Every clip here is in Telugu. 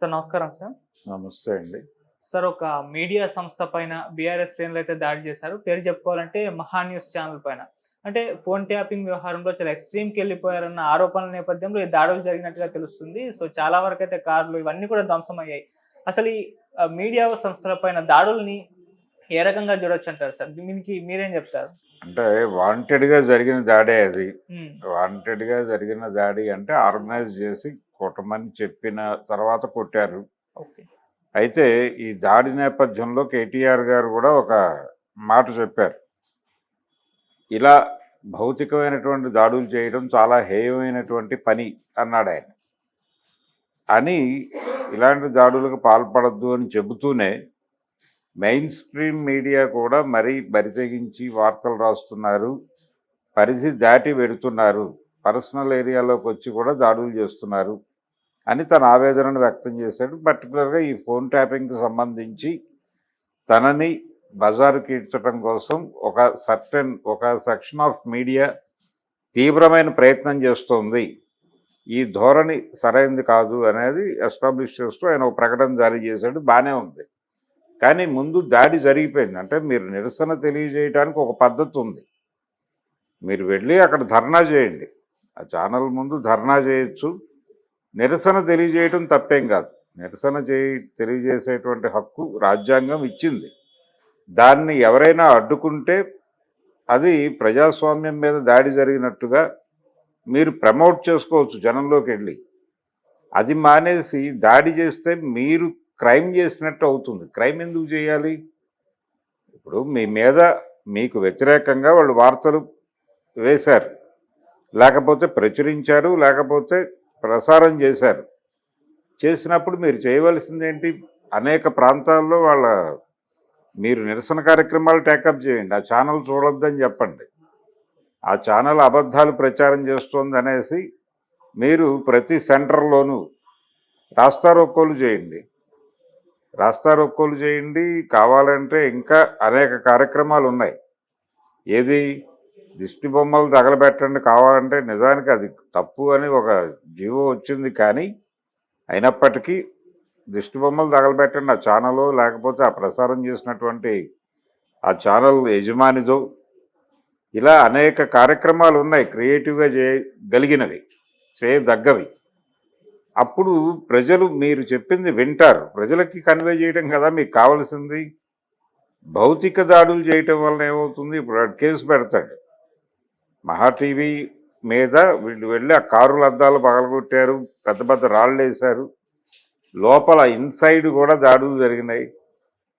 సార్ నమస్కారం సార్. నమస్తే అండి. సార్ ఒక మీడియా సంస్థ పైన బీఆర్ఎస్ శ్రేణులు అయితే దాడి చేశారు. పేరు చెప్పుకోవాలంటే మహా న్యూస్ ఛానల్ పైన. అంటే ఫోన్ ట్యాపింగ్ వ్యవహారంలో చాలా ఎక్స్ట్రీమ్కి వెళ్ళిపోయారన్న ఆరోపణల నేపథ్యంలో ఈ దాడులు జరిగినట్టుగా తెలుస్తుంది. సో చాలా వరకు అయితే కార్లు ఇవన్నీ కూడా ధ్వంసమయ్యాయి. అసలు ఈ మీడియా సంస్థల పైన దాడుల్ని ఏ రకంగా చూడొచ్చు అంటారు సార్? దీనికి మీరేం చెప్తారు? అంటే వాంటెడ్గా జరిగిన దాడే అది. వాంటెడ్గా జరిగిన దాడి అంటే ఆర్గనైజ్ చేసి కొట్టమని చెప్పిన తర్వాత కొట్టారు. అయితే ఈ దాడి నేపథ్యంలో కేటీఆర్ గారు కూడా ఒక మాట చెప్పారు. ఇలా భౌతికమైనటువంటి దాడులు చేయడం చాలా హేయమైనటువంటి పని అన్నాడు ఆయన. అని ఇలాంటి దాడులకు పాల్పడద్దు అని చెబుతూనే మెయిన్ స్ట్రీమ్ మీడియా కూడా మరీ బరితెగించి వార్తలు రాస్తున్నారు. పరిధి దాటి వెడుతున్నారు. పర్సనల్ ఏరియాలోకి వచ్చి కూడా దాడులు చేస్తున్నారు అని తన ఆవేదనను వ్యక్తం చేశాడు. పర్టికులర్గా ఈ ఫోన్ ట్యాపింగ్కి సంబంధించి తనని బజారు కీడ్చడం కోసం ఒక సర్టెన్ ఒక సెక్షన్ ఆఫ్ మీడియా తీవ్రమైన ప్రయత్నం చేస్తోంది. ఈ ధోరణి సరైనది కాదు అనేది ఎస్టాబ్లిష్ చేస్తూ ఆయన ఒక ప్రకటన జారీ చేశాడు. బాగానే ఉంది. కానీ ముందు దాడి జరిగిపోయింది. అంటే మీరు నిరసన తెలియజేయడానికి ఒక పద్ధతి ఉంది. మీరు వెళ్ళి అక్కడ ధర్నా చేయండి. ఆ ఛానల్ ముందు ధర్నా చేయొచ్చు. నిరసన తెలియజేయటం తప్పేం కాదు. నిరసన చేయి తెలియజేసేటువంటి హక్కు రాజ్యాంగం ఇచ్చింది. దాన్ని ఎవరైనా అడ్డుకుంటే అది ప్రజాస్వామ్యం మీద దాడి జరిగినట్టుగా మీరు ప్రమోట్ చేసుకోవచ్చు జనంలోకి వెళ్ళి. అది మానేసి దాడి చేస్తే మీరు క్రైమ్ చేసినట్టు అవుతుంది. క్రైమ్ ఎందుకు చేయాలి? ఇప్పుడు మీ మీద మీకు వ్యతిరేకంగా వాళ్ళు వార్తలు వేశారు. లేకపోతే ప్రచురించారు లేకపోతే ప్రసారం చేశారు. చేసినప్పుడు మీరు చేయవలసింది ఏంటి అనేక ప్రాంతాల్లో వాళ్ళ మీరు నిరసన కార్యక్రమాలు టేకప్ చేయండి ఆ ఛానల్ చూడొద్దని చెప్పండి. ఆ ఛానల్ అబద్ధాలు ప్రచారం చేస్తోంది అనేసి మీరు ప్రతి సెంటర్లోనూ రాస్తారోకోలు చేయండి. రాస్తారోకోలు చేయండి కావాలంటే ఇంకా అనేక కార్యక్రమాలు ఉన్నాయి. ఏది? దిష్టి బొమ్మలు తగలబెట్టండి కావాలంటే నిజానికి అది తప్పు అని ఒక జీవో వచ్చింది కానీ అయినప్పటికీ దిష్టి బొమ్మలు తగలబెట్టండి ఆ ఛానల్ లేకపోతే ఆ ప్రసారం చేసినటువంటి ఆ ఛానల్ యజమానిదో. ఇలా అనేక కార్యక్రమాలు ఉన్నాయి క్రియేటివ్గా చేయగలిగినవి చేయదగ్గవి. అప్పుడు ప్రజలు మీరు చెప్పింది వింటారు. ప్రజలకి కన్వే చేయడం కదా మీకు కావాల్సింది. భౌతిక దాడులు చేయటం వలన ఏమవుతుంది? ఇప్పుడు కేసు పెడతాడు. మహా టీవీ మీద వీళ్ళు వెళ్ళి ఆ కారుల అద్దాలు పగలగొట్టారు పెద్ద పెద్ద రాళ్ళు వేశారు. లోపల ఇన్సైడ్ కూడా దాడులు జరిగినాయి.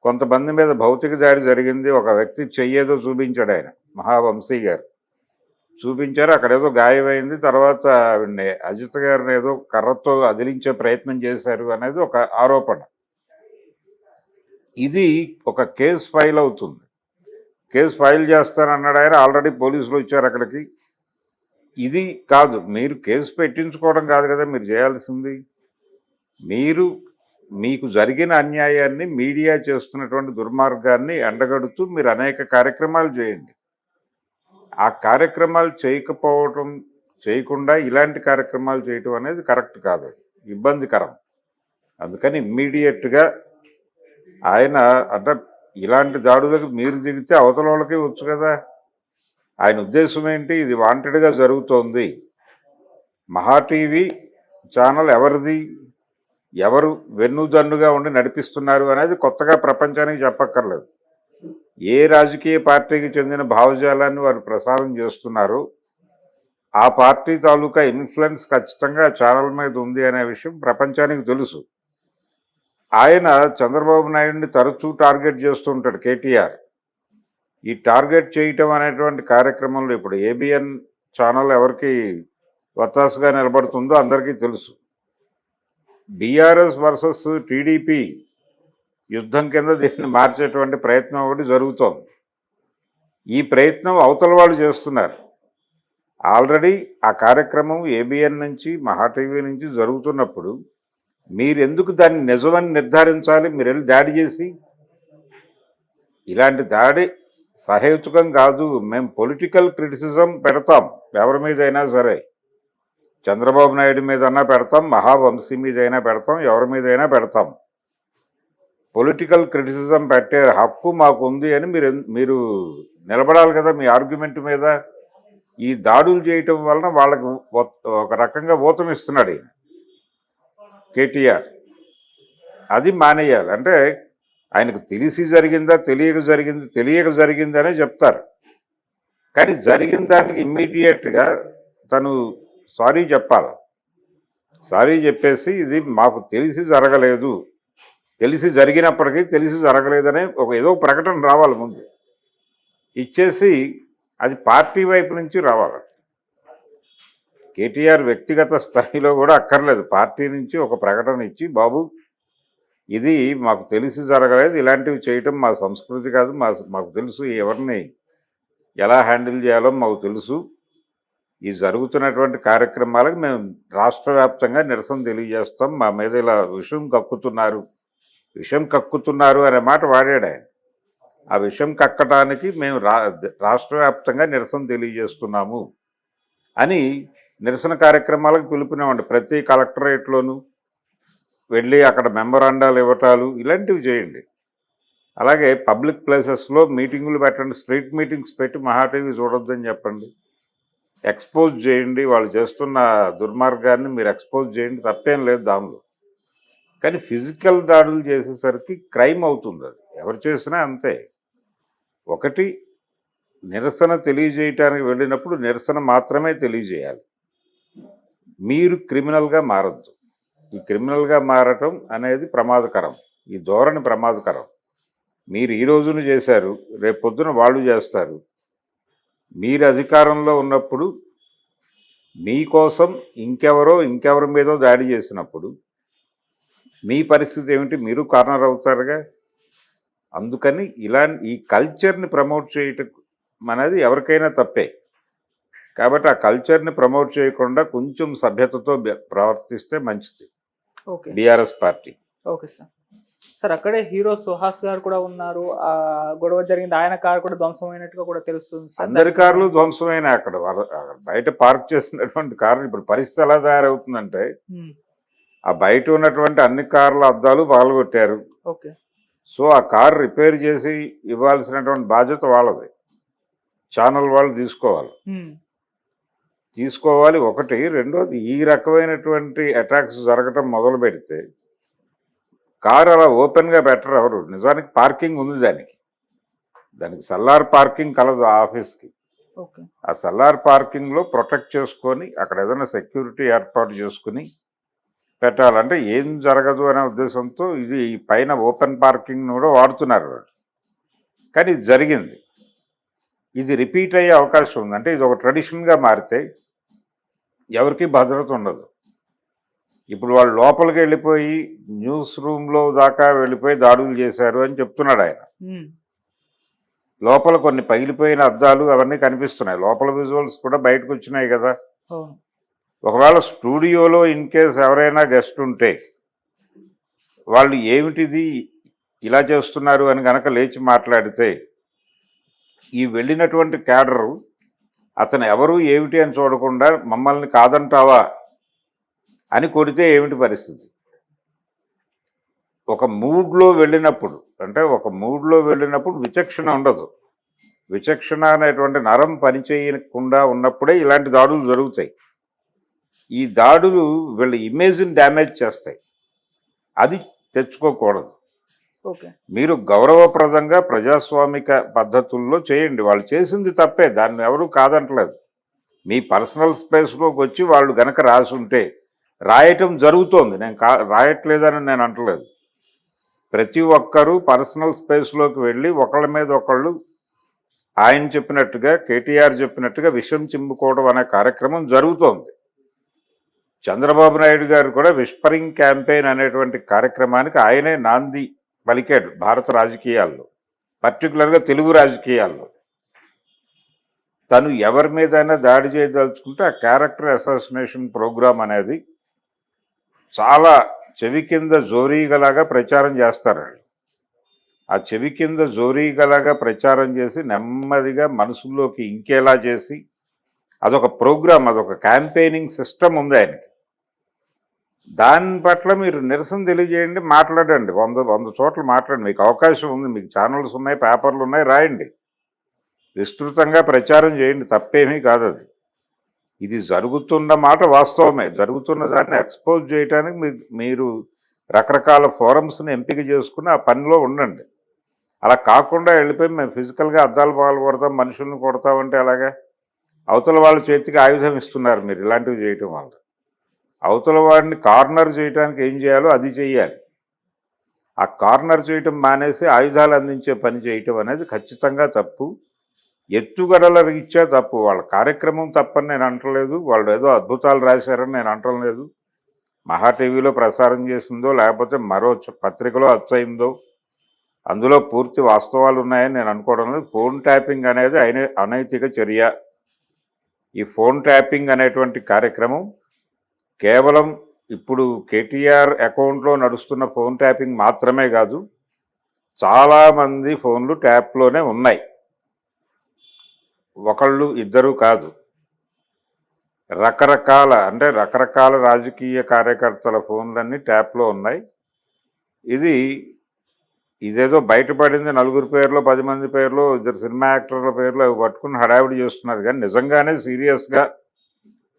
కొంతమంది మీద భౌతిక దాడి జరిగింది. ఒక వ్యక్తి చెయ్యేదో చూపించాడు ఆయన మహావంశీ గారు. చూపించారు అక్కడ ఏదో గాయమైంది. తర్వాత ఆవిడ్ని అజిత్ గారిని ఏదో కర్రతో అదిలించే ప్రయత్నం చేశారు అనేది ఒక ఆరోపణ. ఇది ఒక కేసు ఫైల్ అవుతుంది. కేసు ఫైల్ చేస్తానన్నాడు ఆయన ఆల్రెడీ పోలీసులు వచ్చారు అక్కడికి. ఇది కాదు మీరు కేసు పెట్టించుకోవడం కాదు కదా మీరు చేయాల్సింది. మీరు మీకు జరిగిన అన్యాయాన్ని మీడియా చేస్తున్నటువంటి దుర్మార్గాన్ని ఎండగడుతూ మీరు అనేక కార్యక్రమాలు చేయండి. ఆ కార్యక్రమాలు చేయకపోవటం చేయకుండా ఇలాంటి కార్యక్రమాలు చేయటం అనేది కరెక్ట్ కాదు ఇబ్బందికరం. అందుకని ఇమ్మీడియట్గా ఆయన అంటే ఇలాంటి దాడులకు మీరు దిగితే అవతల వాళ్ళకి వచ్చు కదా. ఆయన ఉద్దేశం ఏంటి? ఇది వాంటెడ్గా జరుగుతోంది. మహా టీవీ ఛానల్ ఎవరిది? ఎవరు వెన్నుదన్నుగా ఉండి నడిపిస్తున్నారు అనేది కొత్తగా ప్రపంచానికి చెప్పక్కర్లేదు. ఏ రాజకీయ పార్టీకి చెందిన భావజాలాన్ని వారు ప్రసారం చేస్తున్నారు? ఆ పార్టీ తాలూకా ఇన్ఫ్లుయెన్స్ ఖచ్చితంగా ఛానల్ మీద ఉంది అనే విషయం ప్రపంచానికి తెలుసు. ఆయన చంద్రబాబు నాయుడిని తరచూ టార్గెట్ చేస్తూ ఉంటాడు కేటీఆర్. ఈ టార్గెట్ చేయటం అనేటువంటి కార్యక్రమంలో ఇప్పుడు ఏబిఎన్ ఛానల్ ఎవరికి వత్తాసుగా నిలబడుతుందో అందరికీ తెలుసు. బీఆర్ఎస్ వర్సెస్ టీడీపీ యుద్ధం కింద దీన్ని మార్చేటువంటి ప్రయత్నం ఒకటి జరుగుతోంది. ఈ ప్రయత్నం అవతల వాళ్ళు చేస్తున్నారు. ఆల్రెడీ ఆ కార్యక్రమం ఏబిఎన్ నుంచి మహా టీవీ నుంచి జరుగుతున్నప్పుడు మీరెందుకు దాన్ని నిజమని నిర్ధారించాలి? మీరు వెళ్ళి దాడి చేసి. ఇలాంటి దాడి సహేతుకం కాదు. మేము పొలిటికల్ క్రిటిసిజం పెడతాం. ఎవరి మీదైనా సరే. చంద్రబాబు నాయుడు మీదన్నా పెడతాం. మహావంశీ మీద అయినా పెడతాం. ఎవరి మీద అయినా పెడతాం. పొలిటికల్ క్రిటిసిజం పెట్టే హక్కు మాకు ఉంది అని మీరు మీరు నిలబడాలి కదా మీ ఆర్గ్యుమెంట్ మీద. ఈ దాడులు చేయటం వలన వాళ్ళకు ఒక రకంగా ఊతం ఇస్తున్నాడు ఈయన. కేటీఆర్. అది మానేయాలి. అంటే ఆయనకు తెలిసి జరిగిందా తెలియక జరిగింది తెలియక జరిగిందనే చెప్తారు. కానీ జరిగిన దానికి ఇమ్మీడియట్గా తను సారీ చెప్పాలి. సారీ చెప్పేసి ఇది మాకు తెలిసి జరగలేదు. తెలిసి జరిగినప్పటికీ తెలిసి జరగలేదనే ఒక ఏదో ప్రకటన రావాలి ముందు. ఇచ్చేసి అది పార్టీ వైపు నుంచి రావాలి. కేటీఆర్ వ్యక్తిగత స్థాయిలో కూడా అక్కర్లేదు. పార్టీ నుంచి ఒక ప్రకటన ఇచ్చి బాబు ఇది మాకు తెలిసి జరగలేదు. ఇలాంటివి చేయటం మా సంస్కృతి కాదు. మా మాకు తెలుసు ఎవరిని ఎలా హ్యాండిల్ చేయాలో మాకు తెలుసు. ఈ జరుగుతున్నటువంటి కార్యక్రమాలకు మేము రాష్ట్ర వ్యాప్తంగా నిరసన తెలియజేస్తాం. మా మీద ఇలా విషయం కక్కుతున్నారు. విషం కక్కుతున్నారు అనే మాట వాడాడు ఆయన. ఆ విషం కక్కటానికి మేము రా రాష్ట్ర వ్యాప్తంగా నిరసన తెలియజేస్తున్నాము అని నిరసన కార్యక్రమాలకు పిలుపునివ్వండి. ప్రతి కలెక్టరేట్లోనూ వెళ్ళి అక్కడ మెమరాండాలు ఇవ్వటాలు ఇలాంటివి చేయండి. అలాగే పబ్లిక్ ప్లేసెస్లో మీటింగులు పెట్టండి. స్ట్రీట్ మీటింగ్స్ పెట్టి మహా టీవీ చూడొద్దని చెప్పండి. ఎక్స్పోజ్ చేయండి. వాళ్ళు చేస్తున్న దుర్మార్గాన్ని మీరు ఎక్స్పోజ్ చేయండి. తప్పేం లేదు దానిలో. కానీ ఫిజికల్ దాడులు చేసేసరికి క్రైమ్ అవుతుంది అది. ఎవరు చేసినా అంతే. ఒకటి నిరసన తెలియజేయటానికి వెళ్ళినప్పుడు నిరసన మాత్రమే తెలియజేయాలి. మీరు క్రిమినల్గా మారద్దు. ఈ క్రిమినల్గా మారటం అనేది ప్రమాదకరం. ఈ ధోరణి ప్రమాదకరం. మీరు ఈ రోజున చేశారు రేపు పొద్దున వాళ్ళు చేస్తారు. మీరు అధికారంలో ఉన్నప్పుడు మీకోసం ఇంకెవరో ఇంకెవరి మీదో దాడి చేసినప్పుడు మీ పరిస్థితి ఏమిటి? మీరు కార్నర్ అవుతారుగా? అందుకని ఇలా ఈ కల్చర్ని ప్రమోట్ చేయటం అనేది ఎవరికైనా తప్పే. కాబట్టి ఆ కల్చర్ని ప్రమోట్ చేయకుండా కొంచెం సభ్యతతో ప్రవర్తిస్తే మంచిది. Okay. BRS party. Okay sir. Sir అక్కడే హీరో సుహాస్ గారు కూడా ఉన్నారు. ఆ గొడవ జరిగింది. ఆయన కారు కూడా ధ్వంసమైనట్టుగా కూడా తెలుస్తుంది అందరి కార్లు ధ్వంసమైన అక్కడ. బయట పార్క్ చేసినటువంటి కార్లు ఇప్పుడు పరిస్థితి ఎలా తయారవుతుందంటే ఉమ్, ఆ బయట ఉన్నటువంటి అన్ని కార్ల అద్దాలు పగలగొట్టారు. ఓకే. సో ఆ కార్ రిపేర్ చేసి ఇవ్వాల్సినటువంటి బాధ్యత వాళ్ళది. ఛానల్ వాళ్ళు తీసుకోవాలి. ఉమ్, తీసుకోవాలి. ఒకటి. రెండోది ఈ రకమైనటువంటి అటాక్స్ జరగటం మొదలు పెడితే కార్ అలా ఓపెన్గా పెట్టరు ఎవరు. నిజానికి పార్కింగ్ ఉంది దానికి. దానికి సల్లార్ పార్కింగ్ కలదు ఆఫీస్కి. ఓకే. ఆ సల్లార్ పార్కింగ్లో ప్రొటెక్ట్ చేసుకొని అక్కడ ఏదైనా సెక్యూరిటీ ఏర్పాటు చేసుకుని పెట్టాలంటే ఏం జరగదు అనే ఉద్దేశంతో ఇది పైన ఓపెన్ పార్కింగ్ కూడా వాడుతున్నారు వాళ్ళు. కానీ ఇది జరిగింది. ఇది రిపీట్ అయ్యే అవకాశం ఉంది. అంటే ఇది ఒక ట్రెడిషన్గా మారితే ఎవరికి భద్రత ఉండదు. ఇప్పుడు వాళ్ళు లోపలికి వెళ్ళిపోయి న్యూస్ రూమ్లో దాకా వెళ్ళిపోయి దాడులు చేశారు అని చెప్తున్నాడు ఆయన. లోపల కొన్ని పగిలిపోయిన అద్దాలు అవన్నీ కనిపిస్తున్నాయి. లోపల విజువల్స్ కూడా బయటకు వచ్చినాయి కదా. ఒకవేళ స్టూడియోలో ఇన్ కేస్ ఎవరైనా గెస్ట్ ఉంటే వాళ్ళు ఏమిటిది ఇలా చేస్తున్నారు అని గనక లేచి మాట్లాడితే ఈ వెళ్ళినటువంటి క్యాడరు అతను ఎవరు ఏమిటి అని చూడకుండా మమ్మల్ని కాదంటావా అని కొడితే ఏమిటి పరిస్థితి? ఒక మూడ్లో వెళ్ళినప్పుడు అంటే ఒక మూడ్లో వెళ్ళినప్పుడు విచక్షణ ఉండదు. విచక్షణ అనేటువంటి నరం పనిచేయకుండా ఉన్నప్పుడే ఇలాంటి దాడులు జరుగుతాయి. ఈ దాడులు వీళ్ళ ఇమేజ్ని డ్యామేజ్ చేస్తాయి. అది తెచ్చుకోకూడదు. మీరు గౌరవప్రదంగా ప్రజాస్వామిక పద్ధతుల్లో చేయండి. వాళ్ళు చేసింది తప్పే. దాన్ని ఎవరు కాదంటలేదు. మీ పర్సనల్ స్పేస్లోకి వచ్చి వాళ్ళు గనక రాసి ఉంటే రాయటం జరుగుతోంది. నేను కా రాయట్లేదని నేను అంటలేదు. ప్రతి ఒక్కరూ పర్సనల్ స్పేస్లోకి వెళ్ళి ఒకళ్ళ మీద ఒకళ్ళు ఆయన చెప్పినట్టుగా కేటీఆర్ చెప్పినట్టుగా విషం చిమ్ముకోవడం అనే కార్యక్రమం జరుగుతోంది. చంద్రబాబు నాయుడు గారు కూడా విస్పరింగ్ క్యాంపెయిన్ అనేటువంటి కార్యక్రమానికి ఆయనే నాంది పలికాడు భారత రాజకీయాల్లో పర్టికులర్గా తెలుగు రాజకీయాల్లో. తను ఎవరి మీదైనా దాడి చేయదలుచుకుంటే ఆ క్యారెక్టర్ అసాసినేషన్ ప్రోగ్రామ్ అనేది చాలా చెవి కింద జోరీగలాగా ప్రచారం చేస్తారు వాళ్ళు. ఆ చెవి కింద జోరీగలాగా ప్రచారం చేసి నెమ్మదిగా మనసుల్లోకి ఇంకేలా చేసి అదొక ప్రోగ్రామ్ అదొక క్యాంపెయినింగ్ సిస్టమ్ ఉంది ఆయనకి. దాని పట్ల మీరు నిరసన తెలియజేయండి మాట్లాడండి. వంద వంద చోట్ల మాట్లాడండి. మీకు అవకాశం ఉంది మీకు ఛానల్స్ ఉన్నాయి పేపర్లు ఉన్నాయి రాయండి. విస్తృతంగా ప్రచారం చేయండి తప్పేమీ కాదు అది. ఇది జరుగుతున్న మాట వాస్తవమే. జరుగుతున్న దాన్ని ఎక్స్పోజ్ చేయడానికి మీరు రకరకాల ఫోరమ్స్ని ఎంపిక చేసుకుని ఆ పనిలో ఉండండి. అలా కాకుండా వెళ్ళిపోయి మేము ఫిజికల్గా అద్దాలు పాలు కొడతాం మనుషుల్ని కొడతామంటే అలాగా అవతల వాళ్ళ చేతికి ఆయుధం ఇస్తున్నారు మీరు ఇలాంటివి చేయటం వల్ల. అవతల వాడిని కార్నర్ చేయడానికి ఏం చేయాలో అది చేయాలి. ఆ కార్నర్ చేయటం మానేసి ఆయుధాలు అందించే పని చేయటం అనేది ఖచ్చితంగా తప్పు. ఎత్తుగడల రీత్యా తప్పు. వాళ్ళ కార్యక్రమం తప్పని నేను అంటలేదు. వాళ్ళు ఏదో అద్భుతాలు రాశారని నేను అంటలేదు మహా టీవీలో ప్రసారం చేసిందో లేకపోతే మరో చ- పత్రికలో అచ్చయిందో అందులో పూర్తి వాస్తవాలు ఉన్నాయని నేను అనుకోవడం లేదు. ఫోన్ ట్యాపింగ్ అనేది అయిన అనైతిక చర్య. ఈ ఫోన్ ట్యాపింగ్ అనేటువంటి కార్యక్రమం కేవలం ఇప్పుడు కేటీఆర్ అకౌంట్లో నడుస్తున్న ఫోన్ ట్యాపింగ్ మాత్రమే కాదు చాలామంది ఫోన్లు ట్యాప్లోనే ఉన్నాయి. ఒకళ్ళు ఇద్దరు కాదు. రకరకాల అంటే రకరకాల రాజకీయ కార్యకర్తల ఫోన్లన్నీ ట్యాప్లో ఉన్నాయి. ఇది ఇదేదో బయటపడింది నలుగురు పేర్లు పది మంది పేర్లు ఇద్దరు సినిమా యాక్టర్ల పేర్లు అవి పట్టుకుని హడావిడి చేస్తున్నారు. కానీ నిజంగానే సీరియస్గా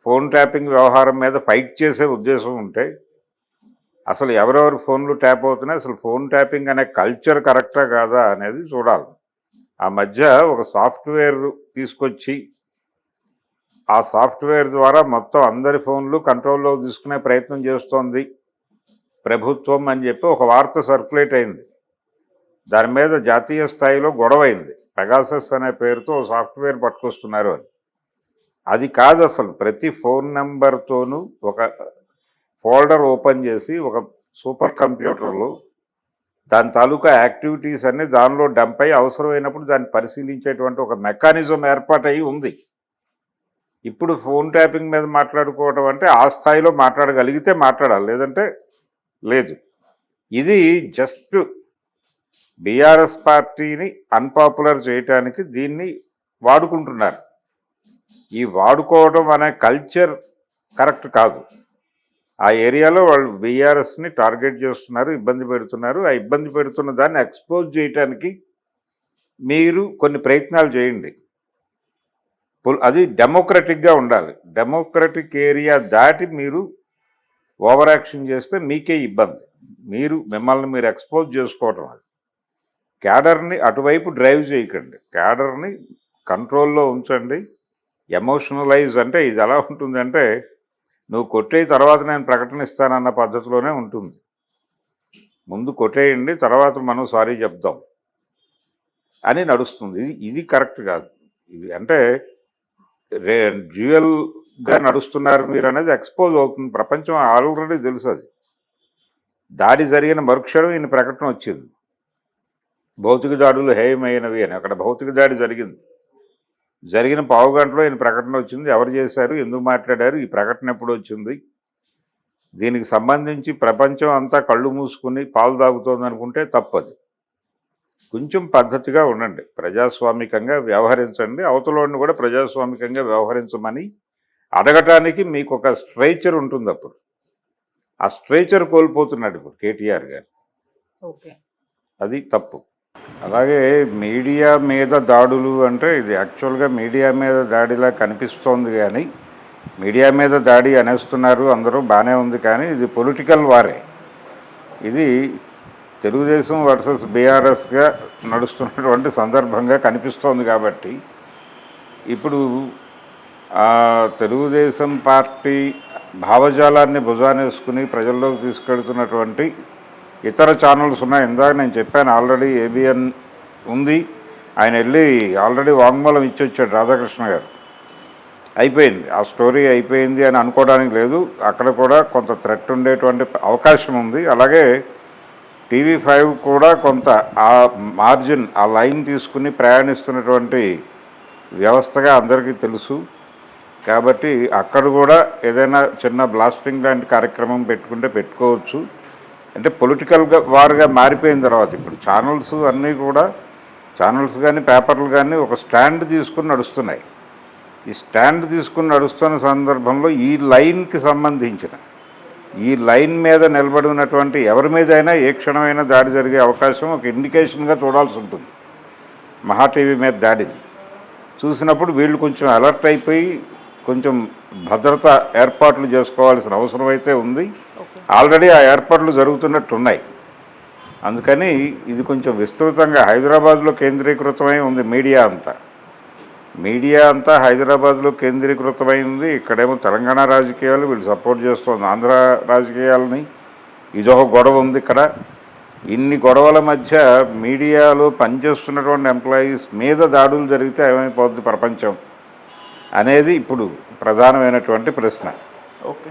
ఫోన్ ట్యాపింగ్ వ్యవహారం మీద ఫైట్ చేసే ఉద్దేశం ఉంటే అసలు ఎవరెవరు ఫోన్లు ట్యాప్ అవుతున్నాయి అసలు ఫోన్ ట్యాపింగ్ అనే కల్చర్ కరెక్టా కాదా అనేది చూడాలి. ఆ మధ్య ఒక సాఫ్ట్వేర్ తీసుకొచ్చి ఆ సాఫ్ట్వేర్ ద్వారా మొత్తం అందరి ఫోన్లు కంట్రోల్లో తీసుకునే ప్రయత్నం చేస్తోంది ప్రభుత్వం అని చెప్పి ఒక వార్త సర్క్యులేట్ అయింది. దాని మీద జాతీయ స్థాయిలో గొడవ అయింది పెగాసస్ అనే పేరుతో సాఫ్ట్వేర్ పట్టుకొస్తున్నారు అని. అది కాదు అసలు. ప్రతి ఫోన్ నెంబర్తోనూ ఒక ఫోల్డర్ ఓపెన్ చేసి ఒక సూపర్ కంప్యూటర్లో దాని తాలూకా యాక్టివిటీస్ అన్ని దానిలో డంప్ అయ్యి అవసరమైనప్పుడు దాన్ని పరిశీలించేటువంటి ఒక మెకానిజం ఏర్పాటై ఉంది. ఇప్పుడు ఫోన్ ట్యాపింగ్ మీద మాట్లాడుకోవటం అంటే ఆ స్థాయిలో మాట్లాడగలిగితే మాట్లాడాలి లేదంటే లేదు. ఇది జస్ట్ బీఆర్ఎస్ పార్టీని అన్పాపులర్ చేయటానికి దీన్ని వాడుకుంటున్నారు. ఈ వాడుకోవడం అనే కల్చర్ కరెక్ట్ కాదు. ఆ ఏరియాలో వాళ్ళు బీఆర్ఎస్ని టార్గెట్ చేస్తున్నారు ఇబ్బంది పెడుతున్నారు. ఆ ఇబ్బంది పెడుతున్న దాన్ని ఎక్స్పోజ్ చేయటానికి మీరు కొన్ని ప్రయత్నాలు చేయండి. అది డెమోక్రటిక్గా ఉండాలి. డెమోక్రటిక్ ఏరియా దాటి మీరు ఓవర్ యాక్షన్ చేస్తే మీకే ఇబ్బంది. మీరు మిమ్మల్ని మీరు ఎక్స్పోజ్ చేసుకోవటం అది. క్యాడర్ని అటువైపు డ్రైవ్ చేయకండి. క్యాడర్ని కంట్రోల్లో ఉంచండి. ఎమోషనలైజ్ అంటే ఇది ఎలా ఉంటుందంటే నువ్వు కొట్టే తర్వాత నేను ప్రకటన ఇస్తానన్న పద్ధతిలోనే ఉంటుంది. ముందు కొట్టేయండి తర్వాత మనం సారీ చెప్దాం. అని నడుస్తుంది. ఇది ఇది కరెక్ట్ కాదు. ఇది అంటే రే డ్యూయల్గా నడుస్తున్నారు మీరు అనేది ఎక్స్పోజ్ అవుతుంది. ప్రపంచం ఆల్రెడీ తెలుసు అది. దాడి జరిగిన మరుక్షణం ఈయన ప్రకటన వచ్చింది. భౌతిక దాడులు హేయమైనవి అని. అక్కడ భౌతిక దాడి జరిగింది. జరిగిన పావు గంటలో ఈయన ప్రకటన వచ్చింది. ఎవరు చేశారు? ఎందుకు మాట్లాడారు? ఈ ప్రకటన ఎప్పుడు వచ్చింది? దీనికి సంబంధించి ప్రపంచం అంతా కళ్ళు మూసుకుని పాలు తాగుతోంది అనుకుంటే తప్పది. కొంచెం పద్ధతిగా ఉండండి. ప్రజాస్వామికంగా వ్యవహరించండి. అవతలని కూడా ప్రజాస్వామికంగా వ్యవహరించమని అడగటానికి మీకు ఒక స్ట్రైచర్ ఉంటుంది అప్పుడు. ఆ స్ట్రైచర్ కోల్పోతున్నాడు ఇప్పుడు కేటీఆర్ గారు. ఓకే. అది తప్పు. అలాగే మీడియా మీద దాడులు అంటే ఇది యాక్చువల్గా మీడియా మీద దాడిలా కనిపిస్తోంది కానీ మీడియా మీద దాడి అనేస్తున్నారు అందరూ బాగానే ఉంది కానీ ఇది పొలిటికల్ వారే. ఇది తెలుగుదేశం వర్సెస్ బీఆర్ఎస్గా నడుస్తున్నటువంటి సందర్భంగా కనిపిస్తోంది కాబట్టి ఇప్పుడు తెలుగుదేశం పార్టీ భావజాలాన్ని భుజానేసుకుని ప్రజల్లోకి తీసుకెళ్తున్నటువంటి ఇతర ఛానల్స్ ఉన్నాయి. ఇందాక నేను చెప్పాను ఆల్రెడీ ఏబిఎన్ ఉంది. ఆయన వెళ్ళి ఆల్రెడీ వాంగ్మూలం ఇచ్చి వచ్చాడు రాధాకృష్ణ గారు. అయిపోయింది. ఆ స్టోరీ అయిపోయింది అని అనుకోవడానికి లేదు. అక్కడ కూడా కొంత థ్రెట్ ఉండేటువంటి అవకాశం ఉంది. అలాగే టీవీ ఫైవ్ కూడా కొంత ఆ మార్జిన్ ఆ లైన్ తీసుకుని ప్రయాణిస్తున్నటువంటి వ్యవస్థగా అందరికీ తెలుసు. కాబట్టి అక్కడ కూడా ఏదైనా చిన్న బ్లాస్టింగ్ లాంటి కార్యక్రమం పెట్టుకుంటే పెట్టుకోవచ్చు. అంటే పొలిటికల్గా వారుగా మారిపోయిన తర్వాత ఇప్పుడు ఛానల్స్ అన్నీ కూడా ఛానల్స్ కానీ పేపర్లు కానీ ఒక స్టాండ్ తీసుకుని నడుస్తున్నాయి. ఈ స్టాండ్ తీసుకుని నడుస్తున్న సందర్భంలో ఈ లైన్కి సంబంధించిన ఈ లైన్ మీద నిలబడి ఉన్నటువంటి ఎవరి మీద అయినా ఏ క్షణమైనా దాడి జరిగే అవకాశం ఒక ఇండికేషన్గా చూడాల్సి ఉంటుంది. మహా టీవీ మీద దాడిని చూసినప్పుడు వీళ్ళు కొంచెం అలర్ట్ అయిపోయి కొంచెం భద్రత ఏర్పాట్లు చేసుకోవాల్సిన అవసరం అయితే ఉంది. ఆల్రెడీ ఆ ఏర్పాట్లు జరుగుతున్నట్టున్నాయి. అందుకని ఇది కొంచెం విస్తృతంగా హైదరాబాద్లో కేంద్రీకృతమై ఉంది మీడియా అంతా. మీడియా అంతా హైదరాబాద్లో కేంద్రీకృతమైంది ఇక్కడేమో తెలంగాణ రాజకీయాలు వీళ్ళు సపోర్ట్ చేస్తోంది ఆంధ్ర రాజకీయాలని. ఇదొక గొడవ ఉంది ఇక్కడ. ఇన్ని గొడవల మధ్య మీడియాలో పనిచేస్తున్నటువంటి ఎంప్లాయీస్ మీద దాడులు జరిగితే ఏమైపోద్ది ప్రపంచం అనేది ఇప్పుడు ప్రధానమైనటువంటి ప్రశ్న. Okay.